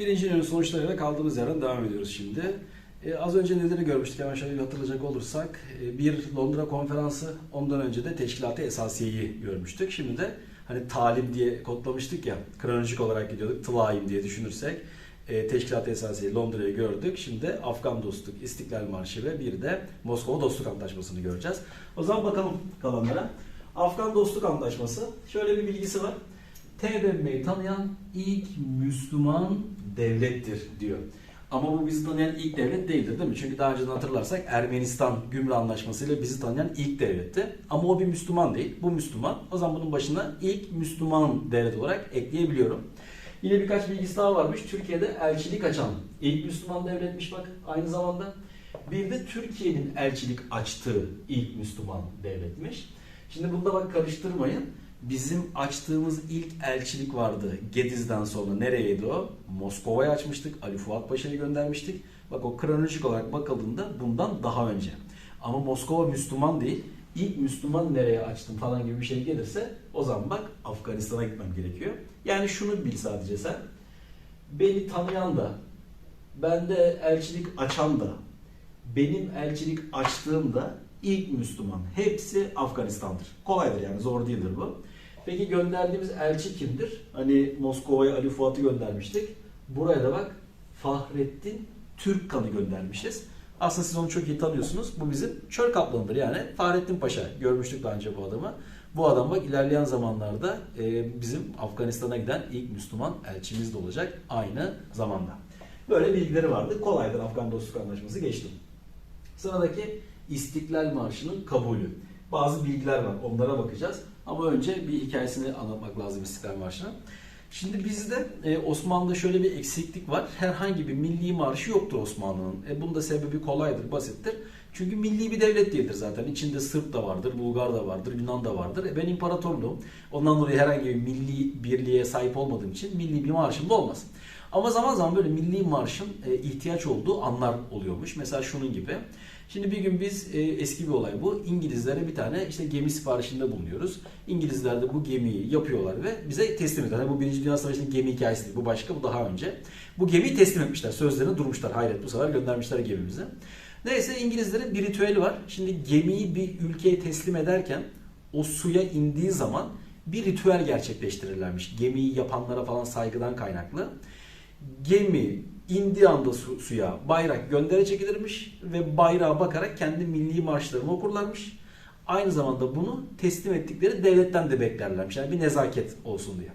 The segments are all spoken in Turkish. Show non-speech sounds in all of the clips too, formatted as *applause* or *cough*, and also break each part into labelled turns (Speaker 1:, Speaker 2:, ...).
Speaker 1: Birinci dönem sonuçlarıyla kaldığımız yerden devam ediyoruz şimdi. Ee, az önce neleri görmüştük hemen şöyle hatırlayacak olursak. Ee, bir Londra konferansı, ondan önce de Teşkilat-ı Esasiye'yi görmüştük. Şimdi de hani talim diye kodlamıştık ya, kronolojik olarak gidiyorduk, tılaim diye düşünürsek. E, Teşkilat-ı Esasiye Londra'yı gördük. Şimdi Afgan Dostluk, İstiklal Marşı ve bir de Moskova Dostluk Antlaşması'nı göreceğiz. O zaman bakalım kalanlara. Afgan Dostluk Antlaşması şöyle bir bilgisi var. TBMM'yi tanıyan ilk Müslüman devlettir diyor. Ama bu bizi tanıyan ilk devlet değildir değil mi? Çünkü daha önceden hatırlarsak Ermenistan Gümrü Anlaşması ile bizi tanıyan ilk devletti. Ama o bir Müslüman değil. Bu Müslüman. O zaman bunun başına ilk Müslüman devlet olarak ekleyebiliyorum. Yine birkaç bilgisi daha varmış. Türkiye'de elçilik açan ilk Müslüman devletmiş bak aynı zamanda. Bir de Türkiye'nin elçilik açtığı ilk Müslüman devletmiş. Şimdi bunda bak karıştırmayın. Bizim açtığımız ilk elçilik vardı Gediz'den sonra. Nereyeydi o? Moskova'ya açmıştık. Ali Fuat Paşa'yı göndermiştik. Bak o kronolojik olarak bakıldığında bundan daha önce. Ama Moskova Müslüman değil. İlk Müslüman nereye açtım falan gibi bir şey gelirse o zaman bak Afganistan'a gitmem gerekiyor. Yani şunu bil sadece sen. Beni tanıyan da, bende elçilik açan da, benim elçilik açtığımda ilk Müslüman. Hepsi Afganistan'dır. Kolaydır yani zor değildir bu. Peki gönderdiğimiz elçi kimdir? Hani Moskova'ya Ali Fuat'ı göndermiştik. Buraya da bak Fahrettin Türkkan'ı göndermişiz. Aslında siz onu çok iyi tanıyorsunuz. Bu bizim çöl kaplanıdır yani. Fahrettin Paşa görmüştük daha önce bu adamı. Bu adam bak ilerleyen zamanlarda e, bizim Afganistan'a giden ilk Müslüman elçimiz de olacak aynı zamanda. Böyle bilgileri vardı. Kolaydır Afgan Dostluk Anlaşması geçtim. Sıradaki İstiklal Marşı'nın kabulü. Bazı bilgiler var. Onlara bakacağız. Ama önce bir hikayesini anlatmak lazım İstiklal Marşı'nın. Şimdi bizde e, Osmanlı'da şöyle bir eksiklik var. Herhangi bir milli marşı yoktur Osmanlı'nın. E, bunun da sebebi kolaydır, basittir. Çünkü milli bir devlet değildir zaten. İçinde Sırp da vardır, Bulgar da vardır, Yunan da vardır. E, ben imparatorluğum. Ondan dolayı herhangi bir milli birliğe sahip olmadığım için milli bir marşım da olmaz. Ama zaman zaman böyle milli marşın e, ihtiyaç olduğu anlar oluyormuş. Mesela şunun gibi. Şimdi bir gün biz e, eski bir olay bu. İngilizlere bir tane işte gemi siparişinde bulunuyoruz. İngilizler de bu gemiyi yapıyorlar ve bize teslim ediyorlar. Yani bu Birinci Dünya Savaşı'nın gemi hikayesi değil. Bu başka, bu daha önce. Bu gemiyi teslim etmişler. Sözlerine durmuşlar. Hayret bu sefer göndermişler gemimizi. Neyse İngilizlerin bir ritüeli var. Şimdi gemiyi bir ülkeye teslim ederken o suya indiği zaman bir ritüel gerçekleştirirlermiş. Gemiyi yapanlara falan saygıdan kaynaklı. Gemi indiği anda su, suya bayrak göndere çekilirmiş ve bayrağa bakarak kendi milli marşlarını okurlarmış. Aynı zamanda bunu teslim ettikleri devletten de beklerlermiş. Yani bir nezaket olsun diye.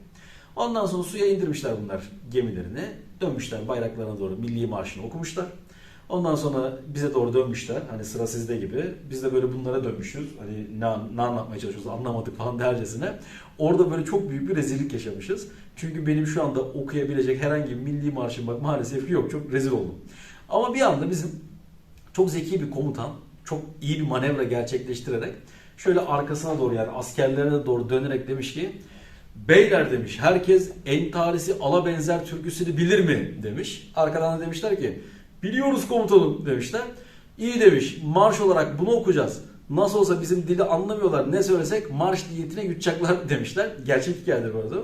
Speaker 1: Ondan sonra suya indirmişler bunlar gemilerini. Dönmüşler bayraklarına doğru milli marşını okumuşlar. Ondan sonra bize doğru dönmüşler. Hani sıra sizde gibi. Biz de böyle bunlara dönmüşüz. Hani ne, ne anlatmaya çalışıyoruz anlamadık falan dercesine. Orada böyle çok büyük bir rezillik yaşamışız. Çünkü benim şu anda okuyabilecek herhangi bir milli marşım bak maalesef yok. Çok rezil oldum. Ama bir anda bizim çok zeki bir komutan çok iyi bir manevra gerçekleştirerek şöyle arkasına doğru yani askerlerine doğru dönerek demiş ki Beyler demiş herkes entarisi ala benzer türküsünü bilir mi demiş. Arkadan da demişler ki biliyoruz komutanım demişler. İyi demiş marş olarak bunu okuyacağız. Nasıl olsa bizim dili anlamıyorlar ne söylesek marş diyetine yutacaklar *laughs* demişler. Gerçek hikayedir bu arada.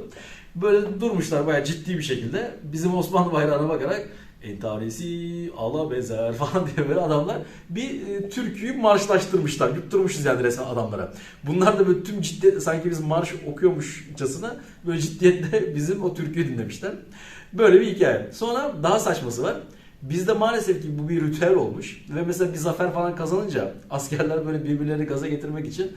Speaker 1: Böyle durmuşlar bayağı ciddi bir şekilde bizim Osmanlı bayrağına bakarak entarisi ala bezer *laughs* falan diye böyle adamlar bir e, türküyü marşlaştırmışlar. Yutturmuşuz yani resmen adamlara. Bunlar da böyle tüm ciddiyet sanki biz marş okuyormuşçasına böyle ciddiyetle *laughs* bizim o türküyü dinlemişler. Böyle bir hikaye. Sonra daha saçması var. Bizde maalesef ki bu bir ritüel olmuş ve mesela bir zafer falan kazanınca askerler böyle birbirlerini gaza getirmek için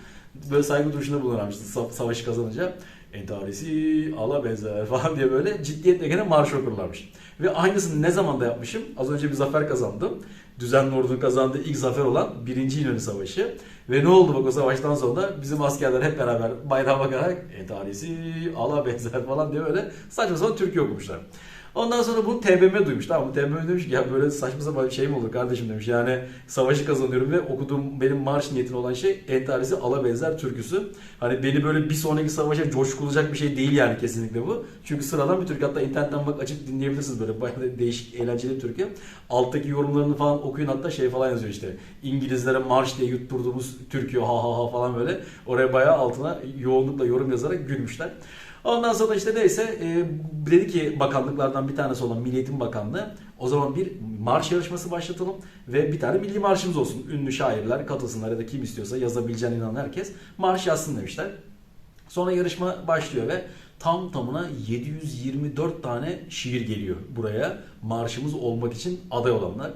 Speaker 1: böyle saygı duruşunda bulunarmıştı sa- savaşı kazanınca. Entarisi ala benzer *laughs* falan diye böyle ciddiyetle gene marş okurlarmış. Ve aynısını ne zaman da yapmışım? Az önce bir zafer kazandım. Düzenli ordunun kazandığı ilk zafer olan 1. İnönü Savaşı. Ve ne oldu bak o savaştan sonra bizim askerler hep beraber bayrağa bakarak entarisi ala benzer falan diye böyle saçma sapan Türkiye okumuşlar. Ondan sonra bunu TBMM duymuş. Tamam mı? TBMM demiş ki ya böyle saçma sapan bir şey mi olur kardeşim demiş. Yani savaşı kazanıyorum ve okuduğum benim marş niyetin olan şey entarisi ala benzer türküsü. Hani beni böyle bir sonraki savaşa coşkulacak bir şey değil yani kesinlikle bu. Çünkü sıradan bir türkü hatta internetten bak açıp dinleyebilirsiniz böyle bayağı değişik eğlenceli bir türkü. Alttaki yorumlarını falan okuyun hatta şey falan yazıyor işte. İngilizlere marş diye yutturduğumuz türkü ha ha ha falan böyle. Oraya bayağı altına yoğunlukla yorum yazarak gülmüşler. Ondan sonra işte neyse e, dedi ki bakanlıklardan bir tanesi olan Milli Eğitim Bakanlığı o zaman bir marş yarışması başlatalım ve bir tane milli marşımız olsun. Ünlü şairler katılsınlar ya da kim istiyorsa yazabileceğine inanan herkes marş yazsın demişler. Sonra yarışma başlıyor ve tam tamına 724 tane şiir geliyor buraya marşımız olmak için aday olanlar.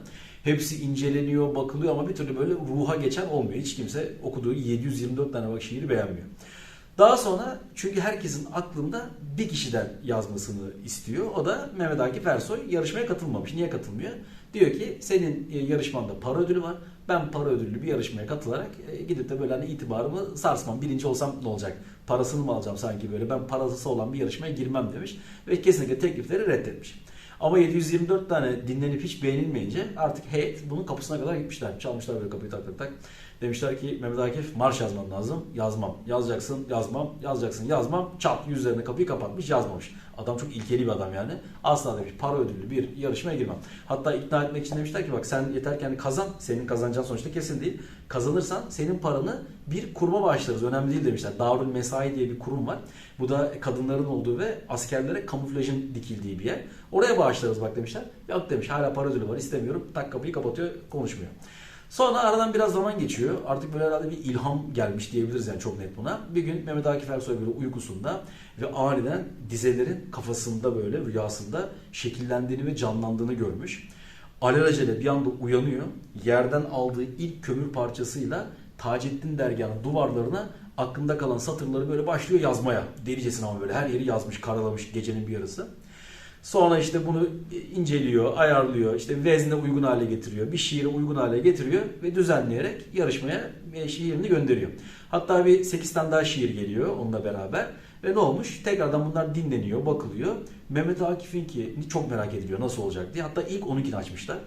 Speaker 1: Hepsi inceleniyor, bakılıyor ama bir türlü böyle ruha geçen olmuyor. Hiç kimse okuduğu 724 tane bak şiiri beğenmiyor. Daha sonra çünkü herkesin aklında bir kişiden yazmasını istiyor. O da Mehmet Akif Ersoy yarışmaya katılmamış. Niye katılmıyor? Diyor ki senin e, yarışmanda para ödülü var. Ben para ödüllü bir yarışmaya katılarak e, gidip de böyle hani itibarımı sarsmam. Birinci olsam ne olacak? Parasını mı alacağım sanki böyle? Ben parası olan bir yarışmaya girmem demiş. Ve kesinlikle teklifleri reddetmiş. Ama 724 tane dinlenip hiç beğenilmeyince artık heyet bunun kapısına kadar gitmişler. Çalmışlar böyle kapıyı tak tak tak. Demişler ki Mehmet Akif marş yazman lazım. Yazmam. Yazacaksın, yazmam. Yazacaksın, yazmam. Çat yüzlerine kapıyı kapatmış, yazmamış. Adam çok ilkeli bir adam yani. Asla demiş para ödüllü bir yarışmaya girmem. Hatta ikna etmek için demişler ki bak sen yeter ki kazan. Senin kazanacağın sonuçta kesin değil. Kazanırsan senin paranı bir kuruma bağışlarız. Önemli değil demişler. Darül Mesai diye bir kurum var. Bu da kadınların olduğu ve askerlere kamuflajın dikildiği bir yer. Oraya bağışlarız bak demişler. Yok demiş hala para ödülü var istemiyorum. Tak kapıyı kapatıyor konuşmuyor. Sonra aradan biraz zaman geçiyor. Artık böyle herhalde bir ilham gelmiş diyebiliriz yani çok net buna. Bir gün Mehmet Akif Ersoy böyle uykusunda ve aniden dizelerin kafasında böyle rüyasında şekillendiğini ve canlandığını görmüş. Alelacele bir anda uyanıyor. Yerden aldığı ilk kömür parçasıyla Taceddin dergahının duvarlarına aklında kalan satırları böyle başlıyor yazmaya. Delicesine ama böyle her yeri yazmış, karalamış gecenin bir yarısı. Sonra işte bunu inceliyor, ayarlıyor, işte vezne uygun hale getiriyor, bir şiire uygun hale getiriyor ve düzenleyerek yarışmaya e, şiirini gönderiyor. Hatta bir 8 tane daha şiir geliyor onunla beraber ve ne olmuş? Tekrardan bunlar dinleniyor, bakılıyor. Mehmet Akif'in ki çok merak ediliyor nasıl olacak diye. Hatta ilk onunkini açmışlar.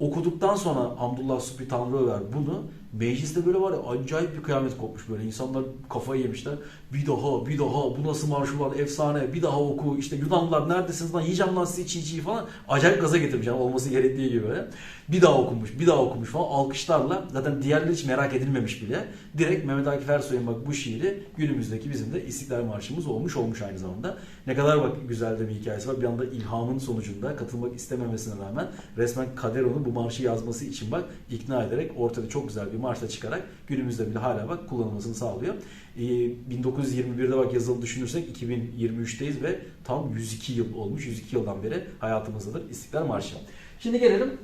Speaker 1: Okuduktan sonra Abdullah Supi Tanrıöver bunu mecliste böyle var ya acayip bir kıyamet kopmuş böyle. insanlar kafayı yemişler. Bir daha, bir daha bu nasıl marş var efsane bir daha oku işte Yunanlılar neredesiniz lan yiyeceğim lan sizi çiğ çiğ falan. Acayip gaza getirmiş yani olması gerektiği gibi böyle. Bir daha okumuş, bir daha okumuş falan alkışlarla zaten diğerleri hiç merak edilmemiş bile. Direkt Mehmet Akif Ersoy'un bak bu şiiri günümüzdeki bizim de İstiklal Marşımız olmuş olmuş aynı zamanda. Ne kadar bak güzel de bir hikayesi var. Bir anda ilhamın sonucunda katılmak istememesine rağmen resmen kader onu bu marşı yazması için bak ikna ederek ortada çok güzel bir marşla çıkarak günümüzde bile hala bak kullanılmasını sağlıyor. Ee, 1921'de bak yazılı düşünürsek 2023'teyiz ve tam 102 yıl olmuş. 102 yıldan beri hayatımızdadır İstiklal Marşı. Şimdi gelelim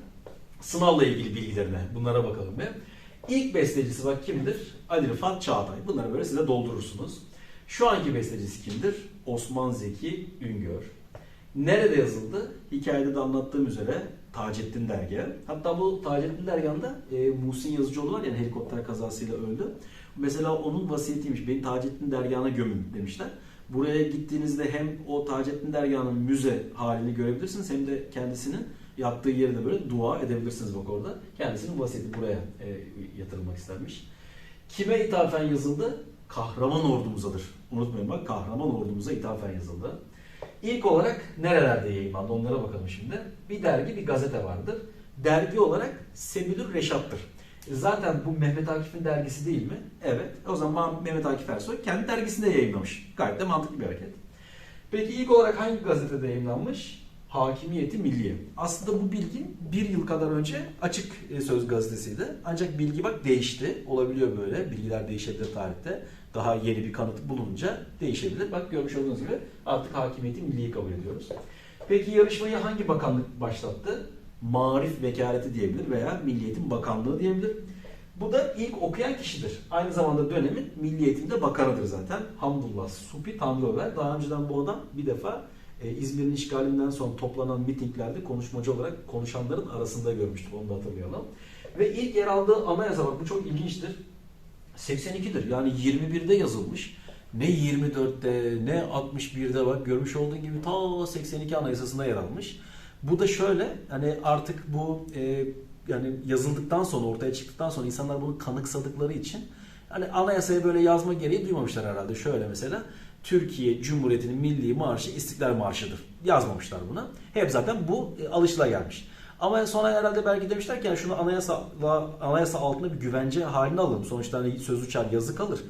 Speaker 1: sınavla ilgili bilgilerine. Bunlara bakalım bir. İlk bestecisi bak kimdir? Ali Rıfat Çağatay. Bunları böyle size doldurursunuz. Şu anki bestecisi kimdir? Osman Zeki Üngör. Nerede yazıldı? Hikayede de anlattığım üzere Taceddin Dergahı. Hatta bu Taceddin Dergahı'nda e, Muhsin Yazıcıoğlu var yani helikopter kazasıyla öldü. Mesela onun vasiyetiymiş. Beni Taceddin Dergahı'na gömün demişler. Buraya gittiğinizde hem o Taceddin Dergahı'nın müze halini görebilirsiniz hem de kendisinin yattığı yeri de böyle dua edebilirsiniz bak orada. Kendisinin vasiyeti buraya e, yatırılmak istenmiş. Kime ithafen yazıldı? Kahraman ordumuzadır. Unutmayın bak kahraman ordumuza ithafen yazıldı. İlk olarak nerelerde yayınlandı onlara bakalım şimdi. Bir dergi bir gazete vardır. Dergi olarak Sebilür Reşat'tır. Zaten bu Mehmet Akif'in dergisi değil mi? Evet. O zaman Mehmet Akif Ersoy kendi dergisinde yayınlamış. Gayet de mantıklı bir hareket. Peki ilk olarak hangi gazetede yayınlanmış? Hakimiyeti Milliye. Aslında bu bilgi bir yıl kadar önce Açık e, Söz gazetesiydi. Ancak bilgi bak değişti. Olabiliyor böyle. Bilgiler değişebilir tarihte. Daha yeni bir kanıt bulununca değişebilir. Bak görmüş olduğunuz gibi artık Hakimiyeti Milliye'yi kabul ediyoruz. Peki yarışmayı hangi bakanlık başlattı? Marif Vekaleti diyebilir veya Milliyetin Bakanlığı diyebilir. Bu da ilk okuyan kişidir. Aynı zamanda dönemin Milli Eğitimde bakanıdır zaten. Hamdullah Supi Tanrıöver. Daha önceden bu adam bir defa e, İzmir'in işgalinden sonra toplanan mitinglerde konuşmacı olarak konuşanların arasında görmüştük. Onu da hatırlayalım. Ve ilk yer aldığı anayasa bak bu çok ilginçtir. 82'dir. Yani 21'de yazılmış. Ne 24'te ne 61'de bak görmüş olduğun gibi ta 82 anayasasında yer almış. Bu da şöyle hani artık bu e, yani yazıldıktan sonra ortaya çıktıktan sonra insanlar bunu kanıksadıkları için hani anayasaya böyle yazma gereği duymamışlar herhalde. Şöyle mesela Türkiye Cumhuriyeti'nin milli marşı İstiklal Marşı'dır. Yazmamışlar buna. Hep zaten bu e, alışılagelmiş. Ama sonra herhalde belki demişler ki yani şunu anayasa, anayasa altında bir güvence haline alalım. Sonuçta hani söz uçar yazı kalır.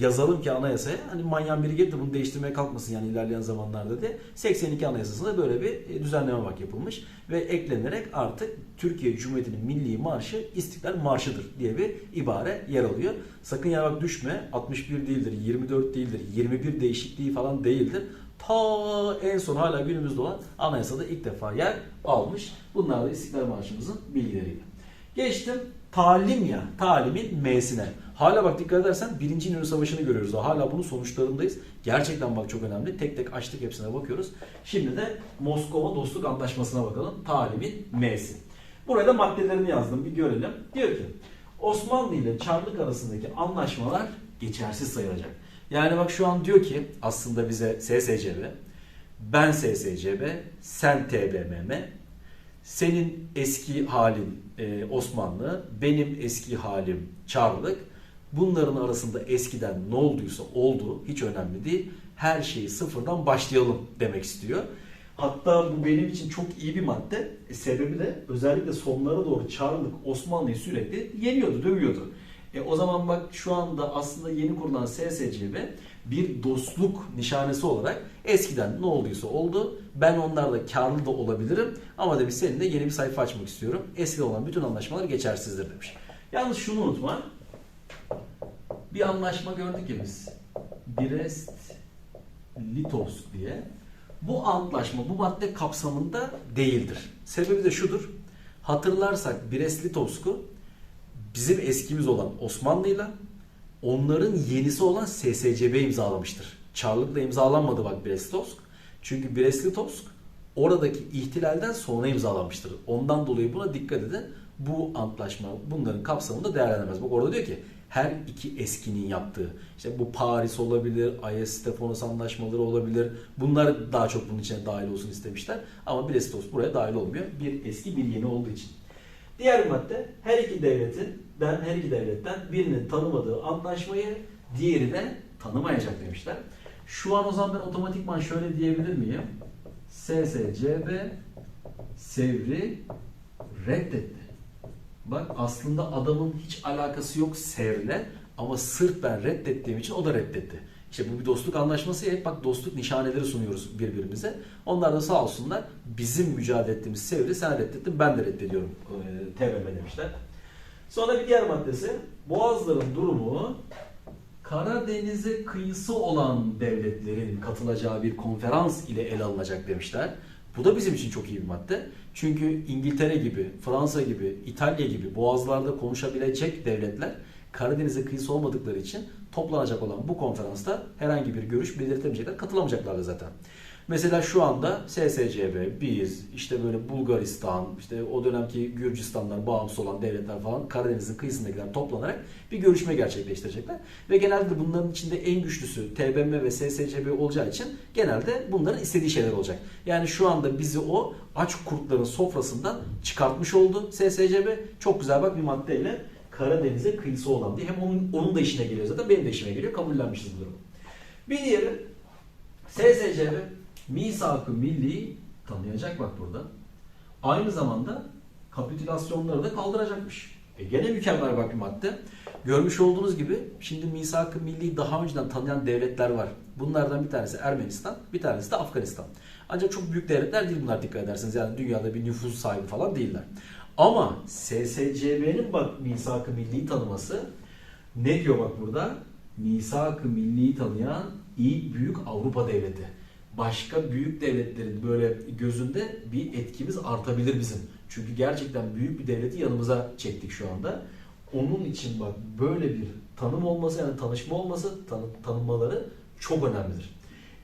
Speaker 1: yazalım ki anayasaya hani manyan biri gelip de bunu değiştirmeye kalkmasın yani ilerleyen zamanlarda diye 82 Anayasası'nda böyle bir e, düzenleme bak yapılmış ve eklenerek artık Türkiye Cumhuriyeti'nin milli marşı İstiklal Marşı'dır diye bir ibare yer alıyor. Sakın ya bak düşme 61 değildir, 24 değildir, 21 değişikliği falan değildir. Ta en son hala günümüzde olan anayasada ilk defa yer almış. Bunlar da İstiklal Marşımızın bilgileriydi. Geçtim talim ya, talimin M'sine. Hala bak dikkat edersen birinci İnönü Savaşı'nı görüyoruz. Hala bunun sonuçlarındayız. Gerçekten bak çok önemli. Tek tek açtık hepsine bakıyoruz. Şimdi de Moskova Dostluk Antlaşması'na bakalım. Talimin M'si. Buraya da maddelerini yazdım bir görelim. Diyor ki Osmanlı ile Çarlık arasındaki anlaşmalar geçersiz sayılacak. Yani bak şu an diyor ki aslında bize SSCB, ben SSCB, sen TBMM, senin eski halin e, Osmanlı, benim eski halim Çarlık. Bunların arasında eskiden ne olduysa oldu, hiç önemli değil. Her şeyi sıfırdan başlayalım demek istiyor. Hatta bu benim için çok iyi bir madde. E, sebebi de özellikle sonlara doğru Çarlık Osmanlı'yı sürekli yeniyordu, dövüyordu. E, o zaman bak şu anda aslında yeni kurulan SSCB bir dostluk nişanesi olarak eskiden ne olduysa oldu. Ben onlarla karlı da olabilirim ama demiş seninle yeni bir sayfa açmak istiyorum. Eskiden olan bütün anlaşmalar geçersizdir demiş. Yalnız şunu unutma. Bir anlaşma gördük ya biz. Brest Litovsk diye. Bu antlaşma bu madde kapsamında değildir. Sebebi de şudur. Hatırlarsak Brest-Litovsk'u bizim eskimiz olan Osmanlı'yla onların yenisi olan SSCB imzalamıştır. Çarlık'la imzalanmadı bak Brest-Litovsk. Çünkü Brest-Litovsk oradaki ihtilalden sonra imzalanmıştır. Ondan dolayı buna dikkat edin. Bu antlaşma bunların kapsamında değerlenemez. Bak orada diyor ki her iki eskinin yaptığı. işte bu Paris olabilir, Ayas Stefanos anlaşmaları olabilir. Bunlar daha çok bunun içine dahil olsun istemişler. Ama Brest-Litovsk buraya dahil olmuyor. Bir eski bir yeni olduğu için. Diğer madde her iki devletin ben her iki devletten birinin tanımadığı anlaşmayı diğeri de tanımayacak demişler. Şu an o zaman ben otomatikman şöyle diyebilir miyim? SSCB Sevri reddetti. Bak aslında adamın hiç alakası yok Sevr'le ama sırf ben reddettiğim için o da reddetti. İşte bu bir dostluk anlaşması hep bak dostluk nişaneleri sunuyoruz birbirimize. Onlar da sağ olsunlar bizim mücadele ettiğimiz Sevr'i sen reddettin ben de reddediyorum e, TBMM demişler. Sonra bir diğer maddesi Boğazların durumu Karadeniz'e kıyısı olan devletlerin katılacağı bir konferans ile ele alınacak demişler. Bu da bizim için çok iyi bir madde. Çünkü İngiltere gibi, Fransa gibi, İtalya gibi boğazlarda konuşabilecek devletler Karadeniz'e kıyısı olmadıkları için toplanacak olan bu konferansta herhangi bir görüş belirtemeyecekler, katılamayacaklardı zaten. Mesela şu anda SSCB, biz, işte böyle Bulgaristan, işte o dönemki Gürcistan'dan bağımsız olan devletler falan Karadeniz'in kıyısındakiler toplanarak bir görüşme gerçekleştirecekler. Ve genelde bunların içinde en güçlüsü TBMM ve SSCB olacağı için genelde bunların istediği şeyler olacak. Yani şu anda bizi o aç kurtların sofrasından çıkartmış oldu SSCB. Çok güzel bak bir maddeyle Karadeniz'e kıyısı olan diye. Hem onun, onun da işine geliyor zaten benim de işime geliyor. Kabullenmişiz bu durumu. Bir diğeri SSCB misak-ı milli tanıyacak bak burada. Aynı zamanda kapitülasyonları da kaldıracakmış. E gene mükemmel bak bir madde. Görmüş olduğunuz gibi şimdi misak-ı milli daha önceden tanıyan devletler var. Bunlardan bir tanesi Ermenistan, bir tanesi de Afganistan. Ancak çok büyük devletler değil bunlar dikkat ederseniz. Yani dünyada bir nüfus sahibi falan değiller. Ama SSCB'nin bak misak-ı milli tanıması ne diyor bak burada? Misak-ı milli tanıyan iyi büyük Avrupa devleti başka büyük devletlerin böyle gözünde bir etkimiz artabilir bizim. Çünkü gerçekten büyük bir devleti yanımıza çektik şu anda. Onun için bak böyle bir tanım olması yani tanışma olması, tanı, tanınmaları çok önemlidir.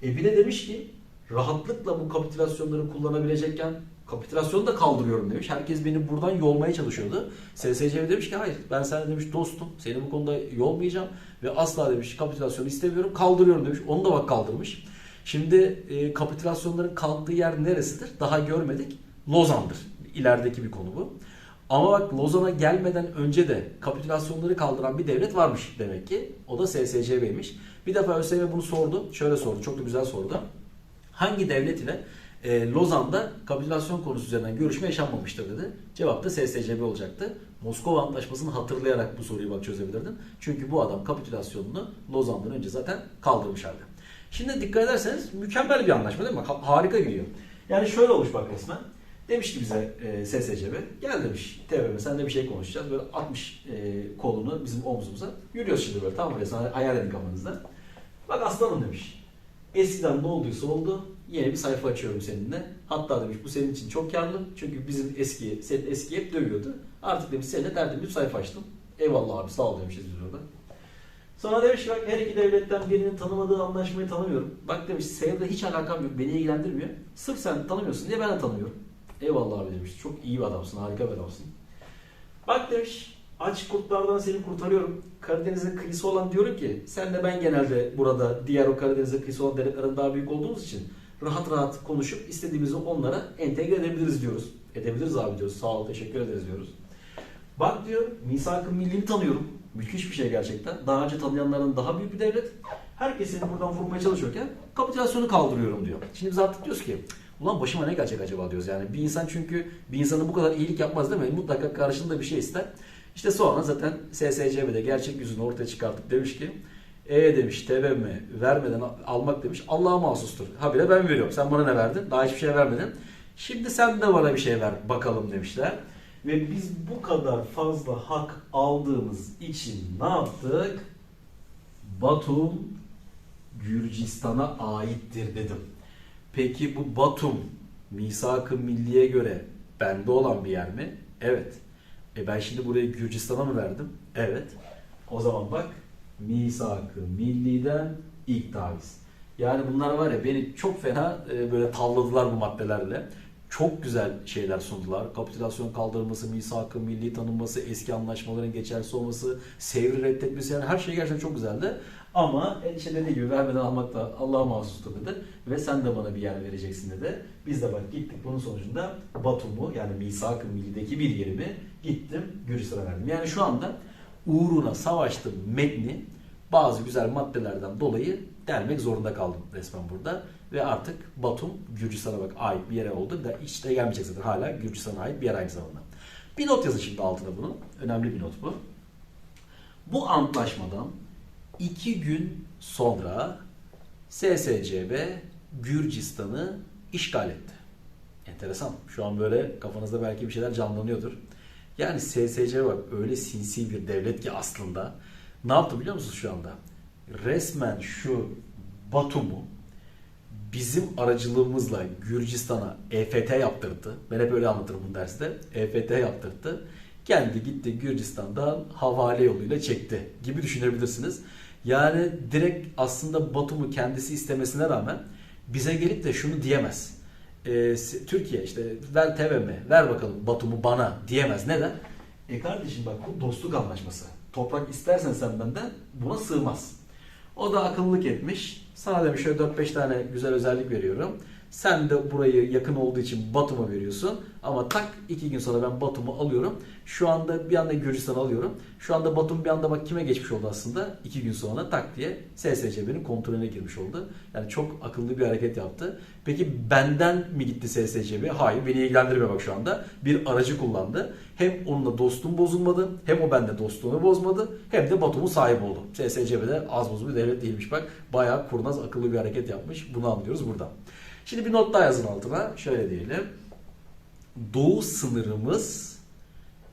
Speaker 1: E bir de demiş ki rahatlıkla bu kapitülasyonları kullanabilecekken kapitülasyonu da kaldırıyorum demiş. Herkes beni buradan yolmaya çalışıyordu. SSCB demiş ki hayır ben sana demiş dostum seni bu konuda yolmayacağım ve asla demiş kapitülasyonu istemiyorum kaldırıyorum demiş. Onu da bak kaldırmış. Şimdi e, kapitülasyonların kalktığı yer neresidir? Daha görmedik. Lozan'dır. İlerideki bir konu bu. Ama bak Lozan'a gelmeden önce de kapitülasyonları kaldıran bir devlet varmış demek ki. O da SSCB'ymiş. Bir defa ÖSYM bunu sordu. Şöyle sordu. Çok da güzel sordu. Hangi devlet ile E, Lozan'da kapitülasyon konusu üzerinden görüşme yaşanmamıştır dedi. Cevap da SSCB olacaktı. Moskova Antlaşması'nı hatırlayarak bu soruyu bak çözebilirdin. Çünkü bu adam kapitülasyonunu Lozan'dan önce zaten kaldırmış halde. Şimdi dikkat ederseniz mükemmel bir anlaşma değil mi? Harika gidiyor. Yani şöyle olmuş bak resmen. Demiş ki bize e, SSCB, gel demiş TBMM senle bir şey konuşacağız. Böyle 60 e, kolunu bizim omzumuza. Yürüyoruz şimdi böyle tamam mı? Hayal edin kafanızda. Bak aslanım demiş. Eskiden ne olduysa oldu. Yeni bir sayfa açıyorum seninle. Hatta demiş bu senin için çok karlı. Çünkü bizim eski, senin eski hep dövüyordu. Artık demiş seninle tertemiz bir sayfa açtım. Eyvallah abi sağ ol demişiz biz orada. Sonra demiş bak her iki devletten birinin tanımadığı anlaşmayı tanımıyorum. Bak demiş sevde hiç alakam yok beni ilgilendirmiyor. Sırf sen tanımıyorsun diye ben de tanımıyorum. Eyvallah abi demiş. Çok iyi bir adamsın, harika bir adamsın. Bak demiş aç kurtlardan seni kurtarıyorum. Karadeniz'in kıyısı olan diyorum ki sen de ben genelde burada diğer o Karadeniz'in kıyısı olan devletlerin daha büyük olduğumuz için rahat rahat konuşup istediğimizi onlara entegre edebiliriz diyoruz. Edebiliriz abi diyoruz. Sağ ol teşekkür ederiz diyoruz. Bak diyor misak-ı millini tanıyorum. Müthiş bir şey gerçekten. Daha önce tanıyanların daha büyük bir devlet. Herkes buradan vurmaya çalışıyorken kapitülasyonu kaldırıyorum diyor. Şimdi biz artık diyoruz ki ulan başıma ne gelecek acaba diyoruz yani. Bir insan çünkü bir insana bu kadar iyilik yapmaz değil mi? Mutlaka karşılığında bir şey ister. İşte sonra zaten SSCB'de gerçek yüzünü ortaya çıkartıp demiş ki e demiş TBM vermeden almak demiş Allah'a mahsustur. Habire ben veriyorum. Sen bana ne verdin? Daha hiçbir şey vermedin. Şimdi sen de bana bir şey ver bakalım demişler. Ve biz bu kadar fazla hak aldığımız için ne yaptık? Batum Gürcistan'a aittir dedim. Peki bu Batum misak-ı milliye göre bende olan bir yer mi? Evet. E ben şimdi burayı Gürcistan'a mı verdim? Evet. O zaman bak misak-ı milliden ilk taviz. Yani bunlar var ya beni çok fena e, böyle tavladılar bu maddelerle. Çok güzel şeyler sundular. Kapitülasyon kaldırılması, misak-ı milli tanınması, eski anlaşmaların geçersiz olması, sevri reddetmesi yani her şey gerçekten çok güzeldi. Ama endişe dediği gibi vermeden almak da Allah'a mahsustur dedi. Ve sen de bana bir yer vereceksin dedi. Biz de bak gittik bunun sonucunda Batum'u yani misak-ı millideki bir yerimi gittim Gürcistan'a verdim. Yani şu anda uğruna savaştım metni bazı güzel maddelerden dolayı delmek zorunda kaldım resmen burada. Ve artık Batum Gürcistan'a bak ait bir yere oldu. Da hiç de gelmeyecek zaten hala Gürcistan'a ait bir yer aynı zamanda. Bir not yazın şimdi altına bunun. Önemli bir not bu. Bu antlaşmadan iki gün sonra SSCB Gürcistan'ı işgal etti. Enteresan. Şu an böyle kafanızda belki bir şeyler canlanıyordur. Yani SSCB bak öyle sinsi bir devlet ki aslında ne yaptı biliyor musunuz şu anda? Resmen şu Batum'u bizim aracılığımızla Gürcistan'a EFT yaptırdı. Ben hep öyle anlatırım bu derste. EFT yaptırdı. Kendi gitti Gürcistan'dan havale yoluyla çekti gibi düşünebilirsiniz. Yani direkt aslında Batum'u kendisi istemesine rağmen bize gelip de şunu diyemez. Ee, Türkiye işte ver TBMM, ver bakalım Batum'u bana diyemez. Neden? E kardeşim bak bu dostluk anlaşması. Toprak istersen sen benden buna sığmaz. O da akıllılık etmiş. Sana demiş şöyle 4-5 tane güzel özellik veriyorum. Sen de burayı yakın olduğu için Batum'a veriyorsun. Ama tak iki gün sonra ben Batum'u alıyorum. Şu anda bir anda Gürcistan'ı alıyorum. Şu anda Batum bir anda bak kime geçmiş oldu aslında? İki gün sonra tak diye SSCB'nin kontrolüne girmiş oldu. Yani çok akıllı bir hareket yaptı. Peki benden mi gitti SSCB? Hayır beni ilgilendirmiyor bak şu anda. Bir aracı kullandı. Hem onunla dostluğum bozulmadı. Hem o bende dostluğunu bozmadı. Hem de Batum'un sahibi oldu. SSCB de az buz bir devlet değilmiş bak. Bayağı kurnaz akıllı bir hareket yapmış. Bunu anlıyoruz buradan. Şimdi bir not daha yazın altına. Şöyle diyelim. Doğu sınırımız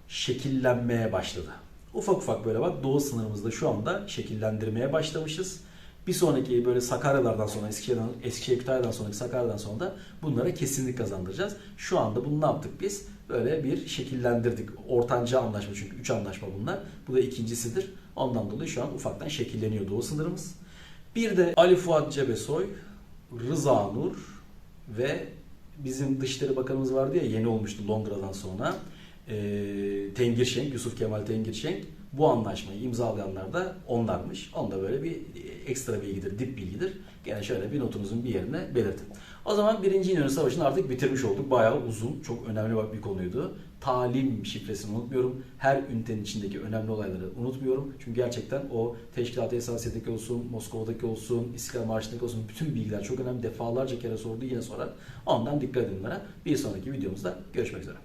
Speaker 1: şekillenmeye başladı. Ufak ufak böyle bak doğu sınırımızda şu anda şekillendirmeye başlamışız. Bir sonraki böyle Sakarya'lardan sonra Eskişehir'den, Eskişehir Kütahya'dan sonraki Sakarya'dan sonra da bunlara kesinlik kazandıracağız. Şu anda bunu ne yaptık biz? Böyle bir şekillendirdik. Ortanca anlaşma çünkü 3 anlaşma bunlar. Bu da ikincisidir. Ondan dolayı şu an ufaktan şekilleniyor doğu sınırımız. Bir de Ali Fuat Cebesoy, Rıza Nur ve bizim Dışişleri Bakanımız vardı ya yeni olmuştu Londra'dan sonra. E, Tengir Şenk, Yusuf Kemal Tengir Şenk bu anlaşmayı imzalayanlar da onlarmış. Onda böyle bir ekstra bilgidir, dip bilgidir. Gene şöyle bir notunuzun bir yerine belirtin. O zaman Birinci İnönü Savaşı'nı artık bitirmiş olduk. Bayağı uzun, çok önemli bir konuydu. Talim şifresini unutmuyorum. Her ünitenin içindeki önemli olayları unutmuyorum. Çünkü gerçekten o teşkilat-ı esasiyedeki olsun, Moskova'daki olsun, İstiklal Marşı'ndaki olsun bütün bilgiler çok önemli. Defalarca kere sordu yine sorar. Ondan dikkat edin bunlara. Bir sonraki videomuzda görüşmek üzere.